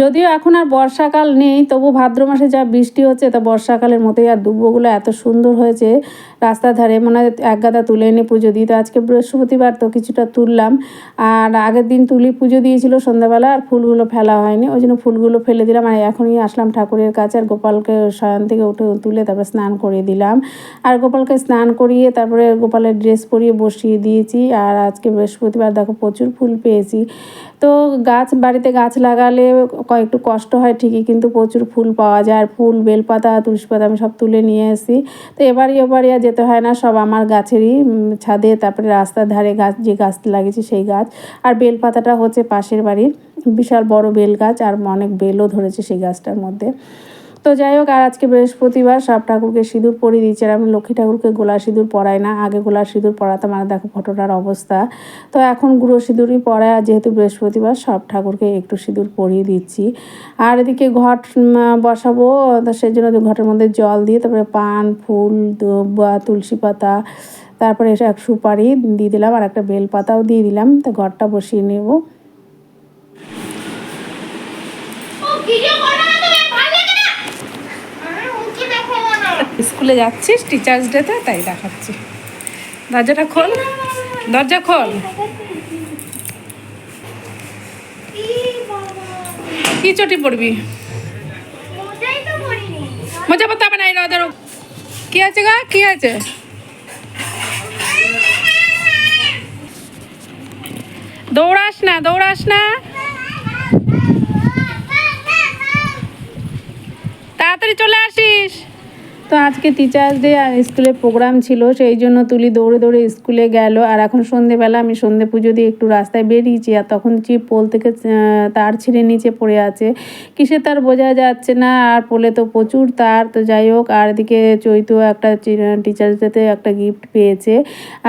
যদিও এখন আর বর্ষাকাল নেই, তবু ভাদ্র মাসে যা বৃষ্টি হচ্ছে তা বর্ষাকালের মতোই। আর দুব্বগুলো এত সুন্দর হয়েছে রাস্তার ধারে, মনে হয় এক গাদা তুলে এনে পুজো দিই। তো আজকে বৃহস্পতিবার তো কিছুটা তুললাম। আর আগের দিন তুলি পুজো দিয়েছিল সন্ধ্যাবেলা, আর ফুলগুলো ফেলা হয়নি। ওই জন্য ফুলগুলো ফেলে দিলাম। আর এখনই আসলাম ঠাকুরের কাছে, আর গোপালকে শয়ন থেকে উঠে তুলে তারপরে স্নান করিয়ে দিলাম। আর গোপালকে স্নান করিয়ে তারপরে গোপালের ড্রেস পরিয়ে বসিয়ে দিয়েছি। আর আজকে বৃহস্পতিবার দেখো প্রচুর ফুল পেয়েছি। তো গাছ, বাড়িতে গাছ লাগালে একটু কষ্ট হয় ঠিকই, কিন্তু প্রচুর ফুল পাওয়া যায়। আর ফুল, বেলপাতা তুলসী পাতা আমি সব তুলে নিয়ে এসেছি তো এবারই এবারই আর যেতে হয় না, সব আমার গাছেরই ছাদে, তারপরে রাস্তার ধারে গাছ, যে গাছ লাগিয়েছি সেই গাছ। আর বেলপাতাটা হচ্ছে পাশের বাড়ির, বিশাল বড় বেল গাছ, আর অনেক বেলও ধরেছে সেই গাছটার মধ্যে। তো যাই হোক, আর আজকে বৃহস্পতিবার সব ঠাকুরকে সিঁদুর পরিয়ে দিচ্ছে আমি লক্ষ্মী ঠাকুরকে গোলা সিঁদুর পরাই না, আগে গোলা সিঁদুর পরাতাম। আর দেখো ফটোটার অবস্থা। তো এখন গুঁড়ো সিঁদুরই পরায় আর যেহেতু বৃহস্পতিবার সব ঠাকুরকে একটু সিঁদুর পরিয়ে দিচ্ছি। আর এদিকে ঘট বসাবো, তো সেই জন্য ঘটের মধ্যে জল দিয়ে তারপরে পান, ফুল বা তুলসী পাতা, তারপরে এক সুপারি দিয়ে দিলাম, আর একটা বেল পাতাও দিয়ে দিলাম। তো ঘরটা বসিয়ে নেব। ভিডিও করবে না তুমি ভালো লাগে না আমি উঠে দেখাবো না স্কুলে যাচ্ছিস টিচার্স ডেতে তাই দেখাচ্ছি। দরজাটা খোল, দরজা খোল। কি চটি পড়বি মজা পাতা হবে না, এই রোদের কি আছে গা? কি আছে দৌড়াস না দৌড়াস না। তো আজকে টিচার্স ডে আর স্কুলে প্রোগ্রাম ছিল, সেই জন্য তুলি দৌড়ে দৌড়ে স্কুলে গেল। আর এখন সন্ধেবেলা, আমি সন্ধে পুজো দিয়ে একটু রাস্তায় বেরিয়েছি আর তখন যে পোল থেকে তার ছিঁড়ে নিচে পড়ে আছে। কিসে তার বোঝা যাচ্ছে না, আর পোলে তো প্রচুর তার। তো যাই হোক, আর এদিকে চৈতো একটা টিচার্স ডেতে একটা গিফট পেয়েছে।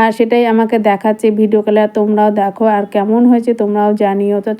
আর সেটাই আমাকে দেখাচ্ছে ভিডিও কলে আর তোমরাও দেখো, আর কেমন হয়েছে তোমরাও জানিও। তো